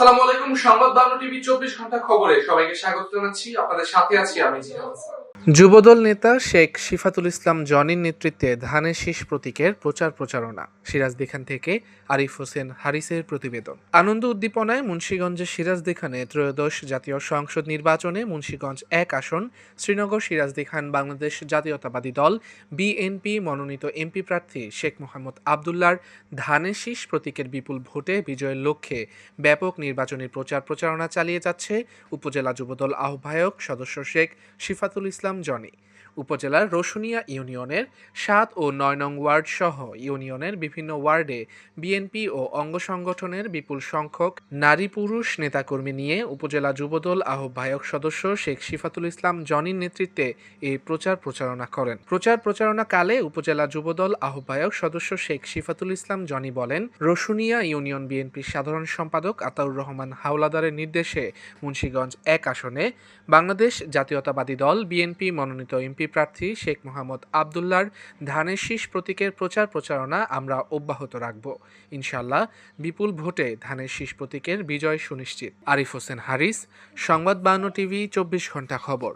আসসালামু আলাইকুম, সংবাদ বাংলা টিভি চব্বিশ ঘণ্টা খবরে সবাইকে স্বাগত জানাচ্ছি আপনাদের সাথে আছি আমি হাসান। যুবদল নেতা শেখ শিফাতুল ইসলাম জনির নেতৃত্বে ধানের শীষ প্রতীকের প্রচার প্রচারণা। সিরাজ সিরাজদিখান থেকে আরিফ হোসেন হারিসের প্রতিবেদন। আনন্দ উদ্দীপনায় মুন্সীগঞ্জের সিরাজদিখানে ত্রয়োদশ জাতীয় সংসদ নির্বাচনে মুন্সীগঞ্জ এক আসন, শ্রীনগর সিরাজ সিরাজদিখান বাংলাদেশ জাতীয়তাবাদী দল, বিএনপি মনোনীত এমপি প্রার্থী শেখ মোহাম্মদ আবদুল্লার ধানের শীষ প্রতীকের বিপুল ভোটে বিজয়ের লক্ষ্যে ব্যাপক নির্বাচনী প্রচার প্রচারণা চালিয়ে যাচ্ছে। উপজেলা যুবদল আহ্বায়ক সদস্য শেখ শিফাতুল ইসলাম জনি, উপজেলার রসুনিয়া ইউনিয়নের সাত ও নয় নং ওয়ার্ড সহ ইউনিয়নের বিভিন্ন ওয়ার্ডে বিএনপি ও অঙ্গ সংগঠনের বিপুল সংখ্যক নারী পুরুষ নেতাকর্মী নিয়ে উপজেলা যুবদল আহ্বায়ক সদস্য শেখ শিফাতুল ইসলাম জনির নেতৃত্বে এই প্রচার প্রচারণা করেন। প্রচার প্রচারণা কালে উপজেলা যুবদল আহ্বায়ক সদস্য শেখ শিফাতুল ইসলাম জনি বলেন, রসুনিয়া ইউনিয়ন বিএনপির সাধারণ সম্পাদক আতাউর রহমান হাওলাদারের নির্দেশে মুন্সীগঞ্জ এক আসনে বাংলাদেশ জাতীয়তাবাদী দল বিএনপি মনোনীত এমপি প্রার্থী শেখ মোহাম্মদ আবদুল্লার ধানের শীষ প্রতীকের প্রচার প্রচারণা আমরা অব্যাহত রাখব। ইনশাল্লাহ বিপুল ভোটে ধানের শীষ প্রতীকের বিজয় সুনিশ্চিত। আরিফ হোসেন হারিস, সংবাদ বাহান্ন টিভি, চব্বিশ ঘণ্টা খবর।